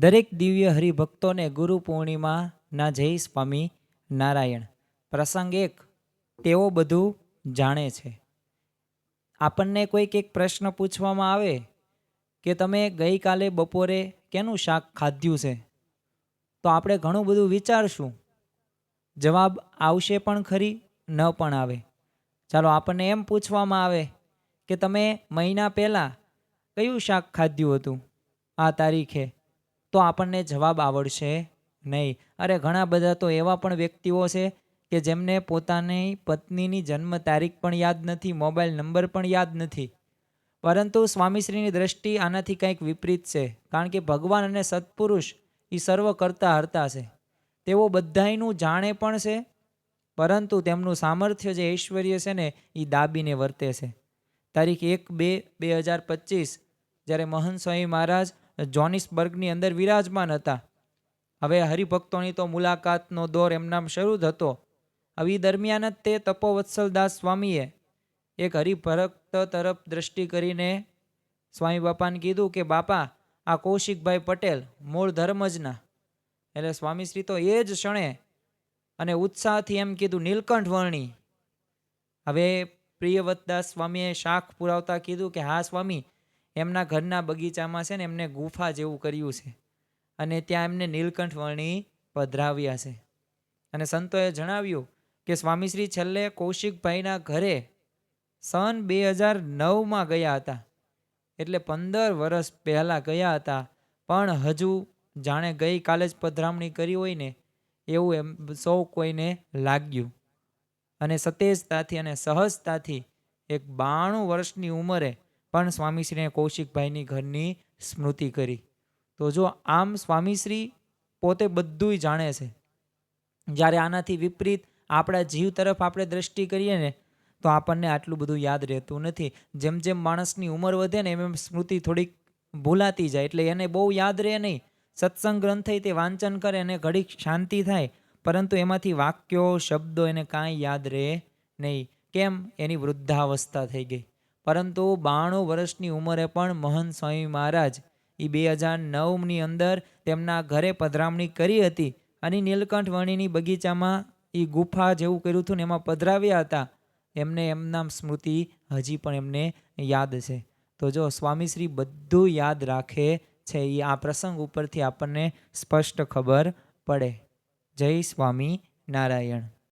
દરેક દિવ્ય હરિભક્તોને ગુરુ પૂર્ણિમાના જય સ્વામી નારાયણ. પ્રસંગ એક, તેઓ બધું જાણે છે. આપણને કોઈક એક પ્રશ્ન પૂછવામાં આવે કે તમે ગઈકાલે બપોરે કેનું શાક ખાધ્યું છે? તો આપણે ઘણું બધું વિચારશું. જવાબ આવશે પણ ખરી, ન પણ આવે. ચાલો આપણને એમ પૂછવામાં આવે કે તમે મહિના પહેલાં કયું શાક ખાધ્યું હતું? આ તારીખે તો આપણને જવાબ આવડશે નહીં. અરે, ઘણા બધા તો એવા પણ વ્યક્તિઓ છે કે જેમને પોતાની પત્નીની જન્મ તારીખ પણ યાદ નથી, મોબાઈલ નંબર પણ યાદ નથી. પરંતુ સ્વામીશ્રીની દ્રષ્ટિ આનાથી કંઈક વિપરીત છે, કારણ કે ભગવાન અને સત્પુરુષ એ સર્વ કરતા હરતા છે. તેઓ બધાયનું જાણે પણ છે, પરંતુ તેમનું સામર્થ્ય જે ઐશ્વર્ય છે ને એ દાબીને વર્તે છે. તારીખ એક બે બે હજાર પચીસ, જ્યારે મહંત સ્વામી મહારાજ જોનિસબર્ગની અંદર વિરાજમાન હતા. હવે હરિભક્તોની તો મુલાકાતનો દોર એમનામ શરૂ થતો હવે દરમિયાન જ તે તપોવત્સલદાસ સ્વામીએ એક હરિભક્ત તરફ દ્રષ્ટિ કરીને સ્વામી બાપાને કીધું કે, બાપા, આ કૌશિકભાઈ પટેલ મૂળ ધર્મજના. એટલે સ્વામીશ્રી તો એ જ ક્ષણે અને ઉત્સાહથી એમ કીધું, નીલકંઠ વર્ણી. હવે પ્રિયવતદાસ સ્વામીએ શાખ પુરાવતા કીધું કે, હા સ્વામી એમના ઘરના બગીચામાં છે ને એમને ગુફા જેવું કર્યું છે. અને ત્યાં એમને નીલકંઠ વર્ણી પધરાવ્યા છે. અને સંતોએ જણાવ્યું કે સ્વામીશ્રી છેલ્લે કૌશિકભાઈના ઘરે સન બે હજાર નવમાં ગયા હતા. એટલે પંદર વર્ષ પહેલાં ગયા હતા. પણ હજુ જાણે ગઈકાલે જ પધરામણી કરી હોય ને એવું એમ સૌ કોઈને લાગ્યું. અને સતેજતાથી અને સહજતાથી એક બાણું વર્ષની ઉંમરે પણ સ્વામીશ્રીને કૌશિકભાઈની ઘરની સ્મૃતિ કરી. તો જો આમ સ્વામીશ્રી પોતે બધુંય જાણે છે. જ્યારે આનાથી વિપરીત આપણા જીવ તરફ આપણે દ્રષ્ટિ કરીએ ને, તો આપણને આટલું બધું યાદ રહેતું નથી. જેમ જેમ માણસની ઉંમર વધે ને એમ એમ સ્મૃતિ થોડીક ભૂલાતી જાય. એટલે એને બહુ યાદ રહે નહીં. સત્સંગ ગ્રંથ તે વાંચન કરે અને ઘડીક શાંતિ થાય. પરંતુ એમાંથી વાક્યો, શબ્દો એને કાંઈ યાદ રહે નહીં. કેમ? એની વૃદ્ધાવસ્થા થઈ ગઈ. પરંતુ બાણું વર્ષની ઉંમરે પણ મહંત સ્વામી મહારાજ એ બે હજાર નવની અંદર તેમના ઘરે પધરામણી કરી હતી અને નીલકંઠ વણીની બગીચામાં એ ગુફા જેવું કર્યું હતું ને એમાં પધરાવ્યા હતા. એમને એમના સ્મૃતિ હજી પણ એમને યાદ છે. તો જો સ્વામીશ્રી બધું યાદ રાખે છે એ આ પ્રસંગ ઉપરથી આપણને સ્પષ્ટ ખબર પડે. જય સ્વામી નારાયણ.